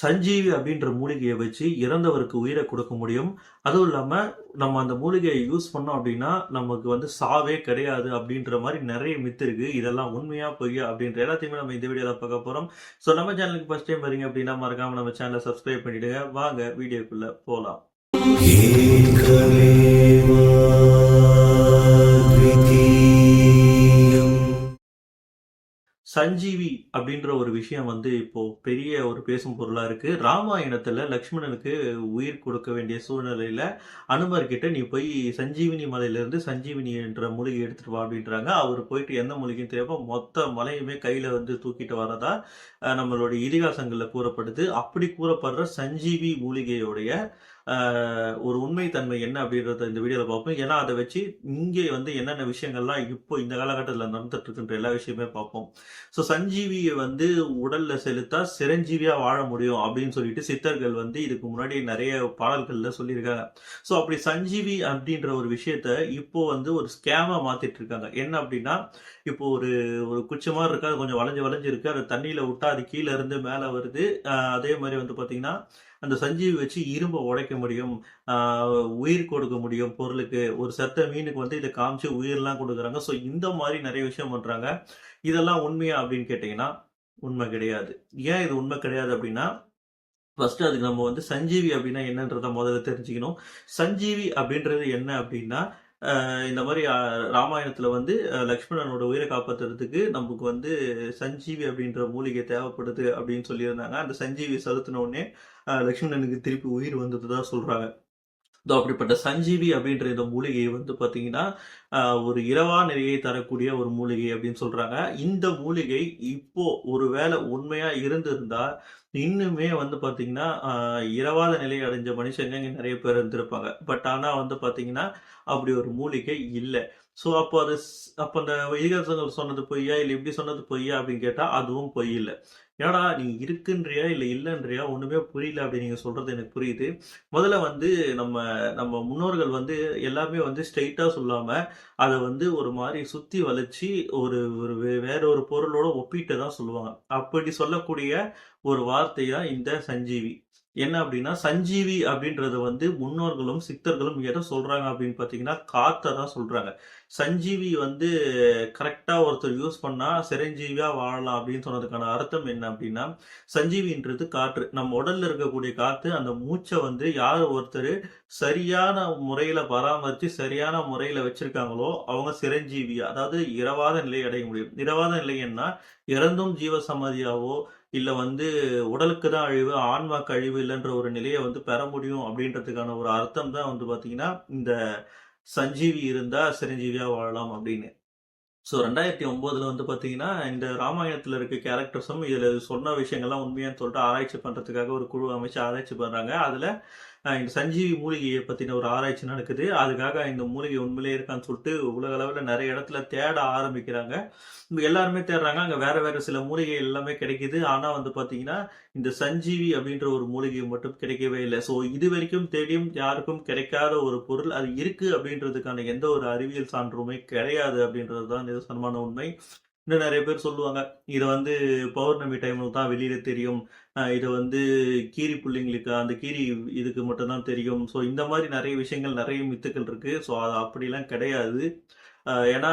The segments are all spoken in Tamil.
சஞ்சீவி அப்படின்ற மூலிகையை வச்சு இறந்தவருக்கு உயிரை கொடுக்க முடியும். அதுவும் இல்லாமல் நம்ம அந்த மூலிகையை யூஸ் பண்ணோம் அப்படின்னா நமக்கு வந்து சாவே கிடையாது அப்படின்ற மாதிரி நிறைய மித்து இருக்கு. இதெல்லாம் உண்மையா பொய்யா அப்படின்ற எல்லாத்தையுமே நம்ம இந்த வீடியோல பார்க்க போறோம். ஸோ நம்ம சேனலுக்கு ஃபர்ஸ்ட் டைம் வரீங்க அப்படின்னா மறக்காம நம்ம சேனலை சப்ஸ்கிரைப் பண்ணிடுங்க. வாங்க வீடியோக்குள்ள போகலாம் சஞ்சீவி அப்படின்ற ஒரு விஷயம் வந்து இப்போ பெரிய ஒரு பேசும் பொருளா இருக்கு. ராமாயணத்துல லக்ஷ்மணனுக்கு உயிர் கொடுக்க வேண்டிய சூழ்நிலையில அனுமர் கிட்ட நீ போய் சஞ்சீவினி மலையிலிருந்து சஞ்சீவினி என்ற மூலிகை எடுத்துட்டு வா அப்படின்றாங்க. அவர் போயிட்டு எந்த மூலிகையும் தேவை மொத்த மலையுமே கையில வந்து தூக்கிட்டு வரதா நம்மளுடைய இதிகாசங்கள்ல கூறப்படுது. அப்படி கூறப்படுற சஞ்சீவி மூலிகையுடைய ஒரு உண்மைத்தன்மை என்ன அப்படின்றத இந்த வீடியோவில் பார்ப்போம். ஏன்னா அதை வச்சு இங்கே வந்து என்னென்ன விஷயங்கள்லாம் இப்போ இந்த காலகட்டத்தில் நடந்துட்டு இருக்குன்ற எல்லா விஷயமே பார்ப்போம். ஸோ சஞ்சீவியை வந்து உடலில் செலுத்தா சிரஞ்சீவியாக வாழ முடியும் அப்படின்னு சொல்லிட்டு சித்தர்கள் வந்து இதுக்கு முன்னாடி நிறைய பாடல்களில் சொல்லியிருக்காங்க. ஸோ அப்படி சஞ்சீவி அப்படின்ற ஒரு விஷயத்த இப்போ வந்து ஒரு ஸ்கேமாக மாத்திட்டு இருக்காங்க என்ன அப்படின்னா இப்போ ஒரு ஒரு குச்சி மாதிரி இருக்கு அது கொஞ்சம் வளைஞ்சு வளைஞ்சு இருக்கு. அது தண்ணியில் விட்டா அது கீழே இருந்து மேலே வருது. அதே மாதிரி வந்து பார்த்தீங்கன்னா அந்த சஞ்சீவி வச்சு இரும்பை உடைக்க முடியும் உயிர் கொடுக்க முடியும் பொருளுக்கு. ஒரு செத்த மீனுக்கு வந்து இதை காமிச்சு உயிர்லாம் கொடுக்குறாங்க. ஸோ இந்த மாதிரி நிறைய விஷயம் பண்ணுறாங்க இதெல்லாம் உண்மையா அப்படின்னு கேட்டிங்கன்னா உண்மை கிடையாது. ஏன் இது உண்மை கிடையாது அப்படின்னா ஃபர்ஸ்ட் அதுக்கு நம்ம வந்து சஞ்சீவி அப்படின்னா என்னன்றத முதல்ல தெரிஞ்சுக்கணும். சஞ்சீவி அப்படின்றது என்ன அப்படின்னா இந்த மாதிரி ராமாயணத்தில் வந்து லக்ஷ்மணனோட உயிரை காப்பாத்துறதுக்கு நமக்கு வந்து சஞ்சீவி அப்படின்ற மூலிகை தேவைப்படுது அப்படின்னு சொல்லியிருந்தாங்க. அந்த சஞ்சீவி செலுத்தினோடனே லக்ஷ்மணனுக்கு திருப்பி உயிர் வந்தது தான் சொல்கிறாங்க இதோ அப்படிப்பட்ட சஞ்சீவி அப்படின்ற இந்த மூலிகையை வந்து பார்த்தீங்கன்னா ஒரு இரவா நிலையை தரக்கூடிய ஒரு மூலிகை அப்படின்னு சொல்கிறாங்க இந்த மூலிகை இப்போ ஒருவேளை உண்மையாக இருந்திருந்தால் இன்னுமே வந்து பார்த்தீங்கன்னா இரவாத நிலை அடைஞ்ச மனுஷங்க இங்கே நிறைய பேர் இருந்திருப்பாங்க. பட் ஆனால் வந்து பார்த்தீங்கன்னா அப்படி ஒரு மூலிகை இல்லை. ஸோ அப்போ அது அப்போ அந்த இதிகாசங்கள் சொன்னது பொய்யா? இல்லை இப்படி சொன்னது பொய்யா? அப்படின்னு கேட்டால் அதுவும் பொய் இல்லை. ஏடா நீ இருக்குன்றியா? இல்லை இல்லைன்றியா? ஒன்றுமே புரியல அப்படின்னு நீங்கள் சொல்கிறது எனக்கு புரியுது. முதல்ல வந்து நம்ம நம்ம முன்னோர்கள் வந்து எல்லாமே வந்து ஸ்ட்ரெயிட்டாக சொல்லாமல் அதை வந்து ஒரு மாதிரி சுற்றி வளைச்சி ஒரு ஒரு வே- வேற ஒரு பொருளோட ஒப்பிட்டு தான் சொல்லுவாங்க. அப்படி சொல்லக்கூடிய ஒரு வா வார்த்தையா இந்த சஞ்சீவி? என்ன அப்படின்னா சஞ்சீவி அப்படின்றத வந்து முன்னோர்களும் சித்தர்களும் எதை சொல்றாங்க அப்படின்னு பாத்தீங்கன்னா காத்தை தான் சொல்றாங்க. சஞ்சீவி வந்து கரெக்டா ஒருத்தர் யூஸ் பண்ணா சிரஞ்சீவியா வாழலாம் அப்படின்னு சொன்னதுக்கான அர்த்தம் என்ன அப்படின்னா சஞ்சீவின்றது காற்று. நம்ம உடல்ல இருக்கக்கூடிய காத்து அந்த மூச்சை வந்து யார் ஒருத்தர் சரியான முறையில பராமரிச்சு சரியான முறையில வச்சிருக்காங்களோ அவங்க சிரஞ்சீவி அதாவது இரவாத நிலை அடைய முடியும். இரவாத நிலை என்ன? இறந்தும் ஜீவ சமாதியாவோ இல்ல வந்து உடலுக்கு தான் அழிவு ஆன்மாக்கு அழிவு இல்லைன்ற ஒரு நிலையை வந்து பெற முடியும் அப்படின்றதுக்கான ஒரு அர்த்தம் தான் வந்து பாத்தீங்கன்னா இந்த சஞ்சீவி இருந்தா சிரஞ்சீவியா வாழலாம் அப்படின்னு. ஸோ ரெண்டாயிரத்தி ஒம்போதில் வந்து பார்த்தீங்கன்னா இந்த ராமாயணத்தில் இருக்க கேரக்டர்ஸும் இதில் சொன்ன விஷயங்கள்லாம் உண்மையான்னு சொல்லிட்டு ஆராய்ச்சி பண்ணுறதுக்காக ஒரு குழு அமைச்சு ஆராய்ச்சி பண்ணுறாங்க அதில் இந்த சஞ்சீவி மூலிகையை பற்றின ஒரு ஆராய்ச்சி நடக்குது. அதுக்காக இந்த மூலிகை உண்மையிலே இருக்கான்னு சொல்லிட்டு உலக நிறைய இடத்துல தேட ஆரம்பிக்கிறாங்க. எல்லாருமே தேடுறாங்க. அங்கே வேற வேற சில மூலிகை எல்லாமே கிடைக்குது. ஆனால் வந்து பார்த்தீங்கன்னா இந்த சஞ்சீவி அப்படின்ற ஒரு மூலிகை மட்டும் கிடைக்கவே இல்லை. ஸோ இது வரைக்கும் தேடியும் யாருக்கும் கிடைக்காத ஒரு பொருள் அது இருக்கு அப்படின்றதுக்கான எந்த ஒரு அறிவியல் சான்றுமே கிடையாது அப்படின்றது தான் நிதர்சனமான உண்மை. இன்னும் நிறைய பேர் சொல்லுவாங்க இதை வந்து பௌர்ணமி டைம்ல தான் வெளியில தெரியும். இதை வந்து கீரி பிள்ளைங்களுக்கு அந்த கீரி இதுக்கு மட்டும்தான் தெரியும். ஸோ இந்த மாதிரி நிறைய விஷயங்கள் நிறைய மித்துக்கள் இருக்கு. ஸோ அது அப்படிலாம் கிடையாது. ஏன்னா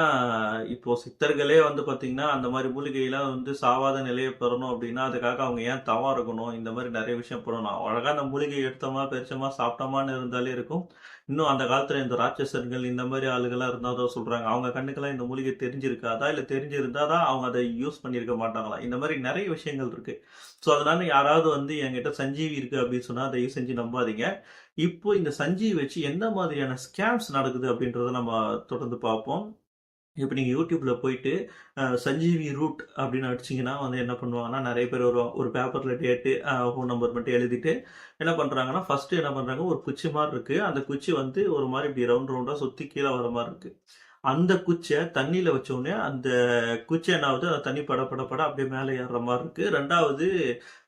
இப்போ சித்தர்களே வந்து பார்த்தீங்கன்னா அந்த மாதிரி மூலிகையெல்லாம் வந்து சாவாத நிலையை பெறணும் அப்படின்னா அதுக்காக அவங்க ஏன் தவம் இருக்கணும்? இந்த மாதிரி நிறைய விஷயம் பண்ணணும். அழகா அந்த மூலிகை எடுத்தோமா பெருச்சமா சாப்பிட்டோமான்னு இருந்தாலே இருக்கும். இன்னும் அந்த காலத்தில் இந்த ராட்சசர்கள் இந்த மாதிரி ஆளுகளாக இருந்தால் தான் சொல்கிறாங்க அவங்க கண்ணுக்கெல்லாம் இந்த மூலிகை தெரிஞ்சிருக்காதா? தெரிஞ்சுருந்தா தான் அவங்க அதை யூஸ் பண்ணியிருக்க மாட்டாங்களா? இந்த மாதிரி நிறைய விஷயங்கள் இருக்குது ஸோ அதனால யாராவது வந்து என்கிட்ட சஞ்சீவி இருக்குது அப்படின்னு சொன்னால் தயவு செஞ்சு நம்பாதீங்க. இப்போ இந்த சஞ்சீவி வச்சு எந்த மாதிரியான ஸ்கேம்ஸ் நடக்குது அப்படின்றத நம்ம தொடர்ந்து பார்ப்போம். இப்போ நீங்கள் யூடியூப்பில் போயிட்டு சஞ்சீவி ரூட் அப்படின்னு அடிச்சிங்கன்னா வந்து என்ன பண்ணுவாங்கன்னா நிறைய பேர் வருவாங்க. ஒரு பேப்பரில் டேட்டு ஃபோன் நம்பர் மட்டும் எழுதிட்டு என்ன பண்ணுறாங்கன்னா ஃபஸ்ட்டு என்ன பண்ணுறாங்க ஒரு குச்சி மாதிரி இருக்குது அந்த குச்சி வந்து ஒரு மாதிரி இப்படி ரவுண்ட் ரவுண்டாக சுற்றி கீழே வர மாதிரி இருக்குது அந்த குச்சியை தண்ணியில் வச்சோடனே அந்த குச்சி என்ன ஆகுது? அந்த தண்ணி பட பட பட அப்படியே மேலே ஏறுற மாதிரி இருக்குது ரெண்டாவது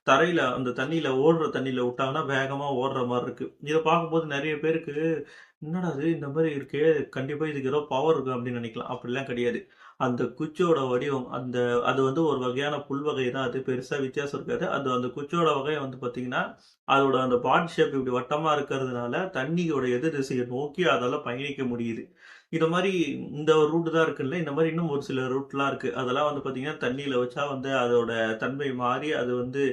தரையில் அந்த தண்ணியில் ஓடுற தண்ணியில் விட்டாங்கன்னா வேகமாக ஓடுற மாதிரி இருக்குது இதை பார்க்கும்போது நிறைய பேருக்கு என்னடா இது? இந்த மாதிரி இருக்கே கண்டிப்பாக இதுக்கு ஏதோ பவர் இருக்கும் அப்படின்னு நினைக்கலாம். அப்படிலாம் கிடையாது. அந்த குச்சியோட வடிவம் அந்த அது வந்து ஒரு வகையான புல் வகை தான். அது பெருசாக வித்தியாசம் இருக்காது. அது அந்த குச்சியோட வகையை வந்து பார்த்தீங்கன்னா அதோட அந்த பாடி ஷேப் இப்படி வட்டமாக இருக்கிறதுனால தண்ணியோட எதிர் திசையை நோக்கி அதால் பயணிக்க முடியுது. இந்த மாதிரி இந்த ஒரு ரூட் தான் இருக்குல்ல? இந்த மாதிரி இன்னும் ஒரு சில ரூட்லாம் இருக்குது அதெல்லாம் வந்து பார்த்தீங்கன்னா தண்ணியில் வச்சா வந்து அதோட தன்மை மாறி அது வந்து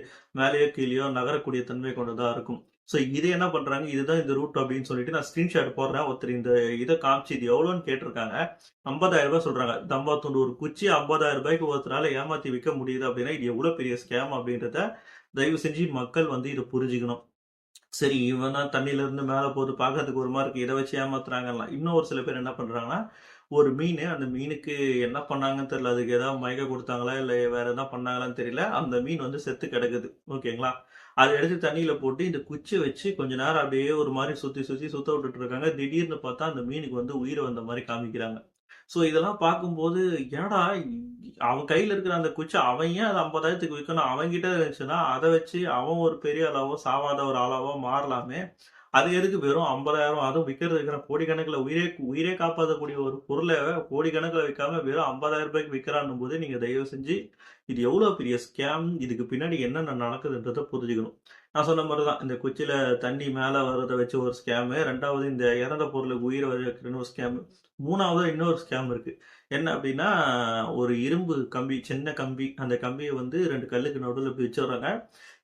மேலேயோ கீழேயோ நகரக்கூடிய தன்மை கொண்டதாக இருக்கும். ஸோ இது என்ன பண்ணுறாங்க இதுதான் இந்த ரூட் அப்படின்னு சொல்லிட்டு நான் ஸ்க்ரீன்ஷாட் போடுறேன். ஒருத்தர் இந்த இதை காமிச்சு இது எவ்வளோன்னு கேட்டிருக்காங்க. ஐம்பதாயிரம் ரூபாய் சொல்கிறாங்க தம்பாத்தூண்டு ஒரு குச்சி ஐம்பதாயிரம் ரூபாய்க்கு ஒருத்தரால் ஏமாற்றி விற்க முடியுது அப்படின்னா இது எவ்வளோ பெரிய ஸ்கேம் அப்படின்றத தயவு செஞ்சு மக்கள் வந்து இதை புரிஞ்சுக்கணும். சரி இவன் தான் தண்ணியில இருந்து போது பார்க்கறதுக்கு ஒரு மாதிரி இருக்குது இதை வச்சு ஏமாத்துறாங்கலாம். இன்னும் ஒரு சில பேர் என்ன பண்ணுறாங்கன்னா ஒரு மீன் அந்த மீனுக்கு என்ன பண்ணாங்கன்னு தெரியல. அதுக்கு ஏதாவது மயக்க கொடுத்தாங்களா? இல்லை வேற எதாவது பண்ணாங்களான்னு தெரியல. அந்த மீன் வந்து செத்து கிடக்குது. ஓகேங்களா? அதை எடுத்து தண்ணியில போட்டு இந்த குச்சி வச்சு கொஞ்ச நேரம் அப்படியே ஒரு மாதிரி சுத்தி சுத்தி சுத்த விட்டுட்டு இருக்காங்க. திடீர்னு பார்த்தா அந்த மீனுக்கு வந்து உயிர் வந்த மாதிரி காமிக்கிறாங்க. ஸோ இதெல்லாம் பார்க்கும்போது ஏடா அவன் கையில இருக்கிற அந்த குச்சி அவன் ஏன் அது ஐம்பதாயிரத்துக்கு விற்கணும் அவன்கிட்ட இருந்துச்சுன்னா அதை வச்சு அவன் ஒரு பெரிய அளவோ சாவாத ஒரு அளவோ மாறலாமே. அது எதுக்கு வெறும் ஐம்பதாயிரம்? அதுவும் விற்கிறது இருக்கிற கோடிக்கணக்கில் உயிரே உயிரே காப்பாற்றக்கூடிய ஒரு பொருளை கோடிக்கணக்கில் விற்காம வெறும் ஐம்பதாயிரம் ரூபாய்க்கு விற்கிறான்னும் போது நீங்கள் தயவு செஞ்சு இது எவ்வளோ பெரிய ஸ்கேம் இதுக்கு பின்னாடி என்னென்ன நடக்குதுன்றதை புரிஞ்சுக்கணும். நான் சொன்ன மாதிரி தான் இந்த குச்சியில் தண்ணி மேலே வர்றதை வச்சு ஒரு ஸ்கேமு ரெண்டாவது இந்த இறந்த பொருளுக்கு உயிரை வர வைக்கிறன்னு ஒரு ஸ்கேமு மூணாவது இன்னொரு ஸ்கேம் இருக்குது என்ன அப்படின்னா ஒரு இரும்பு கம்பி சின்ன கம்பி அந்த கம்பியை வந்து ரெண்டு கல்லுக்கு நடுவில் இப்படி வச்சிடுறாங்க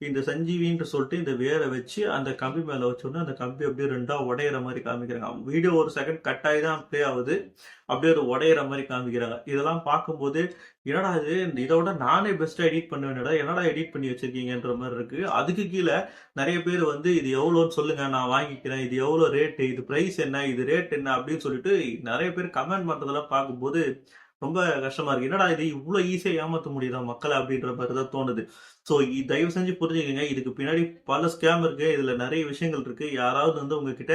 இந்த சஞ்சீவின்னு சொல்லிட்டு இந்த வேரை வச்சு அந்த கம்பி மேலே வச்சோடனே அந்த கம்பி அப்படியே ரெண்டா உடையிற மாதிரி காமிக்கிறாங்க. வீடியோ ஒரு செகண்ட் கட் ஆகி தான் ப்ளே ஆகுது. அப்படியே ஒரு உடையிற மாதிரி காமிக்கிறாங்க. இதெல்லாம் பார்க்கும்போது என்னடா இது? இதோட இதை விட நானே பெஸ்ட்டாக எடிட் பண்ணுவேன்டா என்னடா எடிட் பண்ணி வச்சிருக்கீங்கன்ற மாதிரி இருக்கு. அதுக்கு கீழே நிறைய பேர் வந்து இது எவ்வளோன்னு சொல்லுங்க நான் வாங்கிக்கிறேன். இது எவ்வளோ ரேட்டு இது ப்ரைஸ் என்ன? இது ரேட் என்ன? அப்படின்னு சொல்லிட்டு நிறைய பேர் கமெண்ட் பண்ணுறதெல்லாம் பார்க்கும்போது ரொம்ப கஷ்டமா இருக்கு. என்னடா இது? இவ்வளோ ஈஸியாக ஏமாற்ற முடியுதா மக்களை அப்படின்ற மாதிரி தான் தோணுது. ஸோ தயவு செஞ்சு புரிஞ்சுக்கங்க. இதுக்கு பின்னாடி பல ஸ்கேம் இருக்கு. இதுல நிறைய விஷயங்கள் இருக்கு. யாராவது வந்து உங்ககிட்ட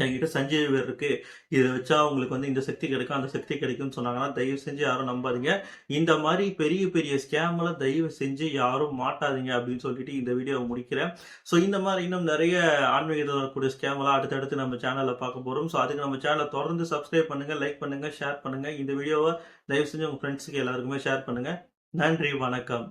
என்கிட்ட பேர் இருக்கு. இதை வச்சா உங்களுக்கு வந்து இந்த சக்தி கிடைக்கும் அந்த சக்தி கிடைக்கும்னு சொன்னாங்கன்னா தயவு செஞ்சு யாரும் நம்பாதீங்க. இந்த மாதிரி பெரிய பெரிய ஸ்கேம்ல தயவு செஞ்சு யாரும் மாட்டாதீங்க அப்படின்னு சொல்லிட்டு இந்த வீடியோவை முடிக்கிறேன். ஸோ இந்த மாதிரி இன்னும் நிறைய ஆன்மீகத்தில் வரக்கூடிய ஸ்கேம்லாம் அடுத்தடுத்து நம்ம சேனலில் பார்க்க போகிறோம் ஸோ அதுக்கு நம்ம சேனலை தொடர்ந்து சப்ஸ்கிரைப் பண்ணுங்க லைக் பண்ணுங்க ஷேர் பண்ணுங்க. இந்த வீடியோவை தயவு செஞ்சு உங்க ஃப்ரெண்ட்ஸுக்கு எல்லாருக்குமே ஷேர் பண்ணுங்க. நன்றி வணக்கம்.